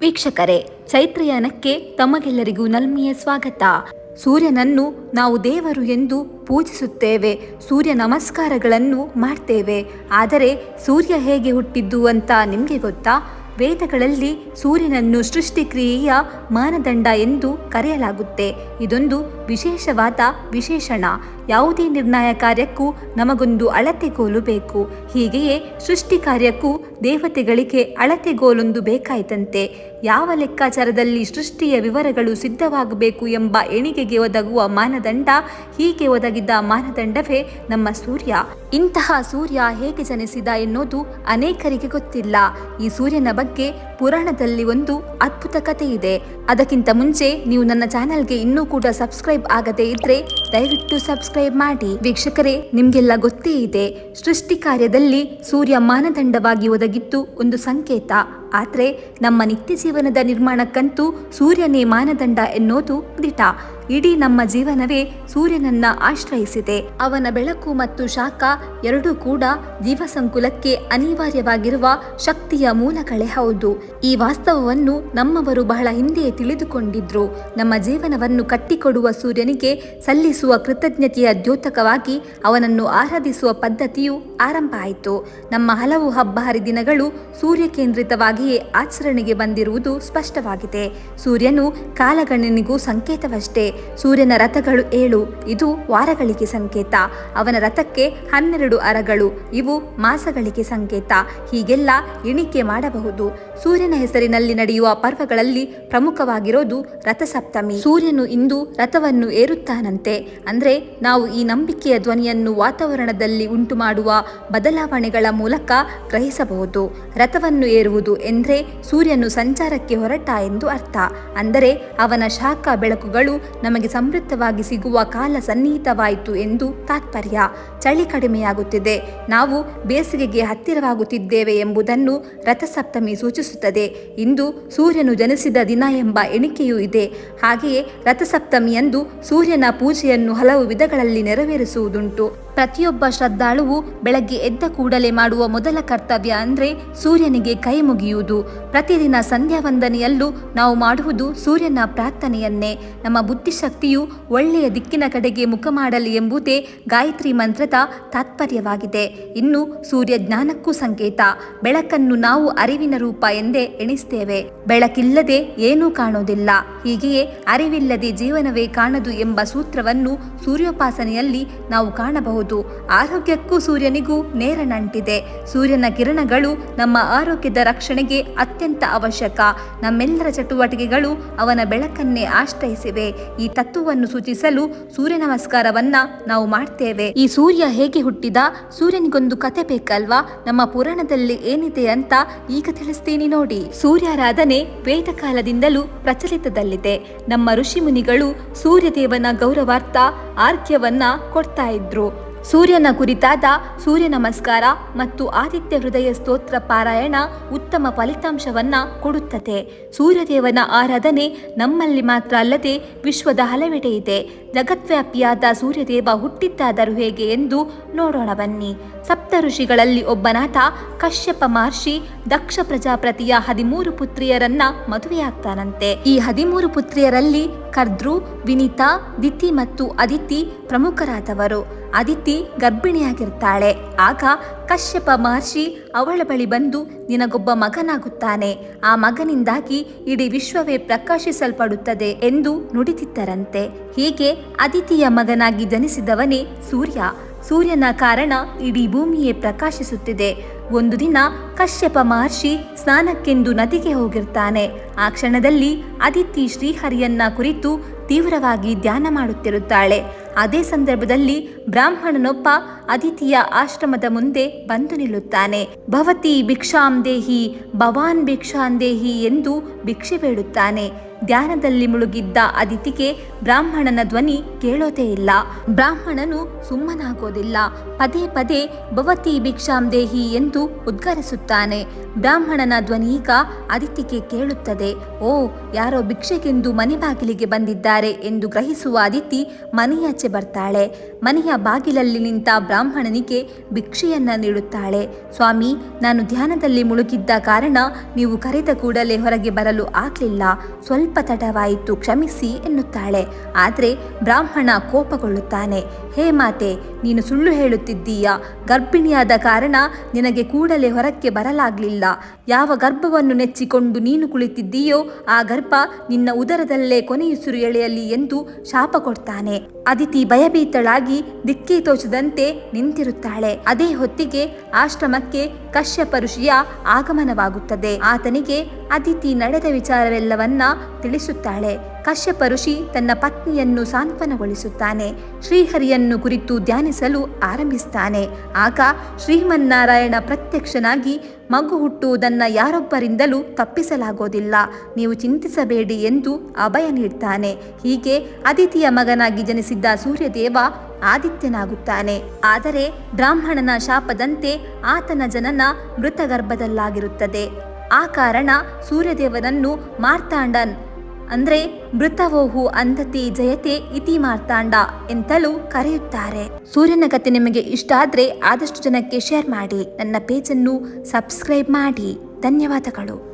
ವೀಕ್ಷಕರೇ, ಚೈತ್ರಯಾನಕ್ಕೆ ತಮಗೆಲ್ಲರಿಗೂ ನಲ್ಮಿಯ ಸ್ವಾಗತ. ಸೂರ್ಯನನ್ನು ನಾವು ದೇವರು ಎಂದು ಪೂಜಿಸುತ್ತೇವೆ, ಸೂರ್ಯ ನಮಸ್ಕಾರಗಳನ್ನು ಮಾಡ್ತೇವೆ. ಆದರೆ ಸೂರ್ಯ ಹೇಗೆ ಹುಟ್ಟಿದ್ದು ಅಂತ ನಿಮಗೆ ಗೊತ್ತಾ? ವೇದಗಳಲ್ಲಿ ಸೂರ್ಯನನ್ನು ಸೃಷ್ಟಿಕ್ರಿಯೆಯ ಮಾನದಂಡ ಎಂದು ಕರೆಯಲಾಗುತ್ತೆ. ಇದೊಂದು ವಿಶೇಷವಾದ ವಿಶೇಷಣ. ಯಾವುದೇ ನಿರ್ಣಯ ಕಾರ್ಯಕ್ಕೂ ನಮಗೊಂದು ಅಳತೆಗೋಲು ಬೇಕು. ಹೀಗೆಯೇ ಸೃಷ್ಟಿ ಕಾರ್ಯಕ್ಕೂ ದೇವತೆಗಳಿಗೆ ಅಳತೆಗೋಲೊಂದು ಬೇಕಾಯಿತಂತೆ. ಯಾವ ಲೆಕ್ಕಾಚಾರದಲ್ಲಿ ಸೃಷ್ಟಿಯ ವಿವರಗಳು ಸಿದ್ಧವಾಗಬೇಕು ಎಂಬ ಎಣಿಗೆಗೆ ಒದಗುವ ಮಾನದಂಡ, ಹೀಗೆ ಒದಗಿದ ಮಾನದಂಡವೇ ನಮ್ಮ ಸೂರ್ಯ. ಇಂತಹ ಸೂರ್ಯ ಹೇಗೆ ಜನಿಸಿದ ಎನ್ನುವುದು ಅನೇಕರಿಗೆ ಗೊತ್ತಿಲ್ಲ. ಈ ಸೂರ್ಯನ ಬಗ್ಗೆ ಪುರಾಣದಲ್ಲಿ ಒಂದು ಅದ್ಭುತ ಕಥೆ ಇದೆ ಅದಕ್ಕಿಂತ ಮುಂಚೆ ನೀವು ನನ್ನ ಚಾನೆಲ್ಗೆ ಇನ್ನೂ ಕೂಡ ಸಬ್ಸ್ಕ್ರೈಬ್ ಆಗದೇ ಇದ್ರೆ ದಯವಿಟ್ಟು ಸಬ್ಸ್ಕ್ರೈಬ್ ಮಾಡಿ. ವೀಕ್ಷಕರೇ, ನಿಮ್ಗೆಲ್ಲ ಗೊತ್ತೇ ಇದೆ, ಸೃಷ್ಟಿ ಕಾರ್ಯದಲ್ಲಿ ಸೂರ್ಯ ಮಾನದಂಡವಾಗಿ ಒದಗಿತ್ತು ಒಂದು ಸಂಕೇತ. ಆದರೆ ನಮ್ಮ ನಿತ್ಯ ಜೀವನದ ನಿರ್ಮಾಣಕ್ಕಂತೂ ಸೂರ್ಯನೇ ಮಾನದಂಡ ಎನ್ನುವುದು ದಿಟ. ಇಡೀ ನಮ್ಮ ಜೀವನವೇ ಸೂರ್ಯನನ್ನ ಆಶ್ರಯಿಸಿದೆ. ಅವನ ಬೆಳಕು ಮತ್ತು ಶಾಖ ಎರಡೂ ಕೂಡ ಜೀವಸಂಕುಲಕ್ಕೆ ಅನಿವಾರ್ಯವಾಗಿರುವ ಶಕ್ತಿಯ ಮೂಲಗಳೇ ಹೌದು. ಈ ವಾಸ್ತವವನ್ನು ನಮ್ಮವರು ಬಹಳ ಹಿಂದೆಯೇ ತಿಳಿದುಕೊಂಡಿದ್ರು. ನಮ್ಮ ಜೀವನವನ್ನು ಕಟ್ಟಿಕೊಡುವ ಸೂರ್ಯನಿಗೆ ಸಲ್ಲಿಸುವ ಕೃತಜ್ಞತೆಯ ದ್ಯೋತಕವಾಗಿ ಅವನನ್ನು ಆರಾಧಿಸುವ ಪದ್ಧತಿಯು ಆರಂಭ ಆಯಿತು. ನಮ್ಮ ಹಲವು ಹಬ್ಬ ಹರಿದಿನಗಳು ಸೂರ್ಯ ಕೇಂದ್ರಿತವಾಗಿಯೇ ಆಚರಣೆಗೆ ಬಂದಿರುವುದು ಸ್ಪಷ್ಟವಾಗಿದೆ. ಸೂರ್ಯನು ಕಾಲಗಣನಿಗೂ ಸಂಕೇತವಷ್ಟೇ. ಸೂರ್ಯನ ರಥಗಳು ಏಳು, ಇದು ವಾರಗಳಿಗೆ ಸಂಕೇತ. ಅವನ ರಥಕ್ಕೆ ಹನ್ನೆರಡು ಅರಗಳು, ಇವು ಮಾಸಗಳಿಗೆ ಸಂಕೇತ. ಹೀಗೆಲ್ಲ ಎಣಿಕೆ ಮಾಡಬಹುದು. ಸೂರ್ಯನ ಹೆಸರಿನಲ್ಲಿ ನಡೆಯುವ ಪರ್ವಗಳಲ್ಲಿ ಪ್ರಮುಖವಾಗಿರೋದು ರಥಸಪ್ತಮಿ. ಸೂರ್ಯನು ಇಂದು ರಥವನ್ನು ಏರುತ್ತಾನಂತೆ. ಅಂದರೆ ನಾವು ಈ ನಂಬಿಕೆಯ ಧ್ವನಿಯನ್ನು ವಾತಾವರಣದಲ್ಲಿ ಉಂಟು ಮಾಡುವ ಬದಲಾವಣೆಗಳ ಮೂಲಕ ಗ್ರಹಿಸಬಹುದು. ರಥವನ್ನು ಏರುವುದು ಎಂದರೆ ಸೂರ್ಯನು ಸಂಚಾರಕ್ಕೆ ಹೊರಟ ಎಂದು ಅರ್ಥ. ಅಂದರೆ ಅವನ ಶಾಖ ಬೆಳಕುಗಳು ನಮಗೆ ಸಮೃದ್ಧವಾಗಿ ಸಿಗುವ ಕಾಲ ಸನ್ನಿಹಿತವಾಯಿತು ಎಂದು ತಾತ್ಪರ್ಯ ಚಳಿ ಕಡಿಮೆಯಾಗುತ್ತಿದೆ. ನಾವು ಬೇಸಿಗೆಗೆ ಹತ್ತಿರವಾಗುತ್ತಿದ್ದೇವೆ ಎಂಬುದನ್ನು ರಥಸಪ್ತಮಿ ಸೂಚಿಸುತ್ತದೆ. ಇಂದು ಸೂರ್ಯನು ಜನಿಸಿದ ದಿನ ಎಂಬ ಎಣಿಕೆಯೂ ಇದೆ. ಹಾಗೆಯೇ ರಥಸಪ್ತಮಿಯಂದು ಸೂರ್ಯನ ಪೂಜೆಯನ್ನು ಹಲವು ವಿಧಗಳಲ್ಲಿ ನೆರವೇರಿಸುವುದುಂಟು. ಪ್ರತಿಯೊಬ್ಬ ಶ್ರದ್ಧಾಳುವು ಬೆಳಗ್ಗೆ ಎದ್ದ ಕೂಡಲೇ ಮಾಡುವ ಮೊದಲ ಕರ್ತವ್ಯ ಅಂದ್ರೆ ಸೂರ್ಯನಿಗೆ ಕೈ ಮುಗಿಯುವುದು. ಪ್ರತಿದಿನ ಸಂಧ್ಯಾ ವಂದನೆಯಲ್ಲೂ ನಾವು ಮಾಡುವುದು ಸೂರ್ಯನ ಪ್ರಾರ್ಥನೆಯನ್ನೇ. ನಮ್ಮ ಬುದ್ಧಿಶಕ್ತಿಯು ಒಳ್ಳೆಯ ದಿಕ್ಕಿನ ಕಡೆಗೆ ಮುಖ ಮಾಡಲಿ ಎಂಬುದೇ ಗಾಯತ್ರಿ ಮಂತ್ರದ ತಾತ್ಪರ್ಯವಾಗಿದೆ. ಇನ್ನು ಸೂರ್ಯ ಜ್ಞಾನಕ್ಕೂ ಸಂಕೇತ. ಬೆಳಕನ್ನು ನಾವು ಅರಿವಿನ ರೂಪ ಎಂದೇ ಎಣಿಸ್ತೇವೆ. ಬೆಳಕಿಲ್ಲದೆ ಏನೂ ಕಾಣೋದಿಲ್ಲ. ಹೀಗೆಯೇ ಅರಿವಿಲ್ಲದೆ ಜೀವನವೇ ಕಾಣದು ಎಂಬ ಸೂತ್ರವನ್ನು ಸೂರ್ಯೋಪಾಸನೆಯಲ್ಲಿ ನಾವು ಕಾಣಬಹುದು. ಆರೋಗ್ಯಕ್ಕೂ ಸೂರ್ಯನಿಗೂ ನೇರ ನಂಟಿದೆ. ಸೂರ್ಯನ ಕಿರಣಗಳು ನಮ್ಮ ಆರೋಗ್ಯದ ರಕ್ಷಣೆಗೆ ಅತ್ಯಂತ ಅವಶ್ಯಕ. ನಮ್ಮೆಲ್ಲರ ಚಟುವಟಿಕೆಗಳು ಅವನ ಬೆಳಕನ್ನೇ ಆಶ್ರಯಿಸಿವೆ. ಈ ತತ್ವವನ್ನು ಸೂಚಿಸಲು ಸೂರ್ಯ ನಮಸ್ಕಾರವನ್ನ ನಾವು ಮಾಡ್ತೇವೆ. ಈ ಸೂರ್ಯ ಹೇಗೆ ಹುಟ್ಟಿದ? ಸೂರ್ಯನಿಗೊಂದು ಕತೆ ಬೇಕಲ್ವಾ? ನಮ್ಮ ಪುರಾಣದಲ್ಲಿ ಏನಿದೆ ಅಂತ ಈಗ ತಿಳಿಸ್ತೀನಿ ನೋಡಿ. ಸೂರ್ಯಾರಾಧನೆ ವೇದ ಕಾಲದಿಂದಲೂ ಪ್ರಚಲಿತದಲ್ಲಿದೆ. ನಮ್ಮ ಋಷಿ ಮುನಿಗಳು ಸೂರ್ಯದೇವನ ಗೌರವಾರ್ಥ ಆರ್ಘ್ಯವನ್ನ ಕೊಡ್ತಾ ಇದ್ರು. ಸೂರ್ಯನ ಕುರಿತಾದ ಸೂರ್ಯ ನಮಸ್ಕಾರ ಮತ್ತು ಆದಿತ್ಯ ಹೃದಯ ಸ್ತೋತ್ರ ಪಾರಾಯಣ ಉತ್ತಮ ಫಲಿತಾಂಶವನ್ನ ಕೊಡುತ್ತದೆ. ಸೂರ್ಯದೇವನ ಆರಾಧನೆ ನಮ್ಮಲ್ಲಿ ಮಾತ್ರ ಅಲ್ಲದೆ ವಿಶ್ವದ ಹಲವೆಡೆ ಇದೆ. ಜಗತ್ವ್ಯಾಪಿಯಾದ ಸೂರ್ಯದೇವ ಹುಟ್ಟಿದ್ದಾದರೂ ಹೇಗೆ ಎಂದು ನೋಡೋಣ ಬನ್ನಿ. ಸಪ್ತ ಋಷಿಗಳಲ್ಲಿ ಒಬ್ಬನಾದ ಕಶ್ಯಪ ಮಹರ್ಷಿ ದಕ್ಷ ಪ್ರಜಾಪತಿಯ ಹದಿಮೂರು ಪುತ್ರಿಯರನ್ನ ಮದುವೆಯಾಗ್ತಾನಂತೆ. ಈ ಹದಿಮೂರು ಪುತ್ರಿಯರಲ್ಲಿ ಕರ್ದ್ರು, ವಿನಿತಾ, ದಿತಿ ಮತ್ತು ಅದಿತಿ ಪ್ರಮುಖರಾದವರು. ಅದಿತಿ ಗರ್ಭಿಣಿಯಾಗಿರ್ತಾಳೆ. ಆಗ ಕಶ್ಯಪ ಮಹರ್ಷಿ ಅವಳ ಬಳಿ ಬಂದು ನಿನಗೊಬ್ಬ ಮಗನಾಗುತ್ತಾನೆ. ಆ ಮಗನಿಂದಾಗಿ ಇಡೀ ವಿಶ್ವವೇ ಪ್ರಕಾಶಿಸಲ್ಪಡುತ್ತದೆ ಎಂದು ನುಡಿದಿದ್ದರಂತೆ. ಹೀಗೆ ಅದಿತಿಯ ಮಗನಾಗಿ ಜನಿಸಿದವನೇ ಸೂರ್ಯ. ಸೂರ್ಯನ ಕಾರಣ ಇಡೀ ಭೂಮಿಯೇ ಪ್ರಕಾಶಿಸುತ್ತಿದೆ. ಒಂದು ದಿನ ಕಶ್ಯಪ ಮಹರ್ಷಿ ಸ್ನಾನಕ್ಕೆಂದು ನದಿಗೆ ಹೋಗಿರ್ತಾನೆ. ಆ ಕ್ಷಣದಲ್ಲಿ ಅದಿತಿ ಶ್ರೀಹರಿಯನ್ನ ಕುರಿತು ತೀವ್ರವಾಗಿ ಧ್ಯಾನ ಮಾಡುತ್ತಿರುತ್ತಾಳೆ. ಅದೇ ಸಂದರ್ಭದಲ್ಲಿ ಬ್ರಾಹ್ಮಣನೊಬ್ಬ ಅದಿತಿಯ ಆಶ್ರಮದ ಮುಂದೆ ಬಂದು ನಿಲ್ಲುತ್ತಾನೆ. ಭವತಿ ಭಿಕ್ಷಾಂ ದೇಹಿ ಭವಾನ್ ಭಿಕ್ಷಾಂ ದೇಹಿ ಎಂದು ಭಿಕ್ಷೆ ಬೇಡುತ್ತಾನೆ. ಧ್ಯಾನದಲ್ಲಿ ಮುಳುಗಿದ್ದ ಅದಿತಿಗೆ ಬ್ರಾಹ್ಮಣನ ಧ್ವನಿ ಕೇಳೋದೇ ಇಲ್ಲ. ಬ್ರಾಹ್ಮಣನು ಸುಮ್ಮನಾಗೋದಿಲ್ಲ. ಪದೇ ಪದೇ ಭವತಿ ಭಿಕ್ಷಾಂ ದೇಹಿ ಎಂದು ಉದ್ಗರಿಸುತ್ತಾನೆ. ಬ್ರಾಹ್ಮಣನ ಧ್ವನಿ ಈಗ ಅದಿತಿಗೆ ಕೇಳುತ್ತದೆ. ಓ, ಯಾರೋ ಭಿಕ್ಷೆಗೆಂದು ಮನೆ ಬಾಗಿಲಿಗೆ ಬಂದಿದ್ದಾರೆ ಎಂದು ಗ್ರಹಿಸುವ ಅದಿತಿ ಮನೆಯಾಚೆ ಬರ್ತಾಳೆ. ಮನೆಯ ಬಾಗಿಲಲ್ಲಿ ನಿಂತ ಬ್ರಾಹ್ಮಣನಿಗೆ ಭಿಕ್ಷೆಯನ್ನ ನೀಡುತ್ತಾಳೆ. ಸ್ವಾಮಿ, ನಾನು ಧ್ಯಾನದಲ್ಲಿ ಮುಳುಗಿದ್ದ ಕಾರಣ ನೀವು ಕರೆದ ಕೂಡಲೇ ಹೊರಗೆ ಬರಲು ಆಗ್ಲಿಲ್ಲ. ಸ್ವಲ್ಪ ಕ್ಷಮಿಸಿ ಎನ್ನುತ್ತಾಳೆ. ಆದರೆ ಬ್ರಾಹ್ಮಣ ಕೋಪಗೊಳ್ಳುತ್ತಾನೆ. ಹೇ ಮಾತೆ, ನೀನು ಸುಳ್ಳು ಹೇಳುತ್ತಿದ್ದೀಯಾ? ಗರ್ಭಿಣಿಯಾದ ಕಾರಣ ನಿನಗೆ ಕೂಡಲೇ ಹೊರಕ್ಕೆ ಬರಲಾಗಲಿಲ್ಲ. ಯಾವ ಗರ್ಭವನ್ನು ನೆಚ್ಚಿಕೊಂಡು ನೀನು ಕುಳಿತಿದ್ದೀಯೋ, ಆ ಗರ್ಭ ನಿನ್ನ ಉದರದಲ್ಲೇ ಕೊನೆಯುಸಿರು ಎಳೆಯಲಿ ಎಂದು ಶಾಪ ಕೊಡ್ತಾನೆ. ಅದಿತಿ ಭಯಭೀತಳಾಗಿ ದಿಕ್ಕಿ ತೋಚದಂತೆ ನಿಂತಿರುತ್ತಾಳೆ. ಅದೇ ಹೊತ್ತಿಗೆ ಆಶ್ರಮಕ್ಕೆ ಕಶ್ಯಪ ಋಷಿಯ ಆಗಮನವಾಗುತ್ತದೆ. ಆತನಿಗೆ ಅದಿತಿ ನಡೆದ ವಿಚಾರವೆಲ್ಲವನ್ನ ತಿಳಿಸುತ್ತಾಳೆ. ಕಶ್ಯಪ ಋಷಿ ತನ್ನ ಪತ್ನಿಯನ್ನು ಸಾಂತ್ವನಗೊಳಿಸುತ್ತಾನೆ. ಶ್ರೀಹರಿಯನ್ನು ಕುರಿತು ಧ್ಯಾನಿಸಲು ಆರಂಭಿಸ್ತಾನೆ. ಆಗ ಶ್ರೀಮನ್ನಾರಾಯಣ ಪ್ರತ್ಯಕ್ಷನಾಗಿ ಮಗು ಹುಟ್ಟುವುದನ್ನು ಯಾರೊಬ್ಬರಿಂದಲೂ ತಪ್ಪಿಸಲಾಗೋದಿಲ್ಲ. ನೀವು ಚಿಂತಿಸಬೇಡಿ ಎಂದು ಅಭಯ ನೀಡ್ತಾನೆ. ಹೀಗೆ ಅದಿತಿಯ ಮಗನಾಗಿ ಜನಿಸಿದ್ದ ಸೂರ್ಯದೇವ ಆದಿತ್ಯನಾಗುತ್ತಾನೆ. ಆದರೆ ಬ್ರಾಹ್ಮಣನ ಶಾಪದಂತೆ ಆತನ ಜನನ ಮೃತಗರ್ಭದಲ್ಲಾಗಿರುತ್ತದೆ. ಆ ಕಾರಣ ಸೂರ್ಯದೇವನನ್ನು ಮಾರ್ತಾಂಡನ್ ಅಂದ್ರೆ ಮೃತವೋಹು ಅಂಧತಿ ಜಯತೆ ಇತಿ ಮಾರ್ತಾಂಡ ಎಂತಲೂ ಕರೆಯುತ್ತಾರೆ. ಸೂರ್ಯನ ಕತೆ ನಿಮಗೆ ಇಷ್ಟ ಆದ್ರೆ ಆದಷ್ಟು ಜನಕ್ಕೆ ಶೇರ್ ಮಾಡಿ. ನನ್ನ ಪೇಜನ್ನು ಸಬ್ಸ್ಕ್ರೈಬ್ ಮಾಡಿ. ಧನ್ಯವಾದಗಳು.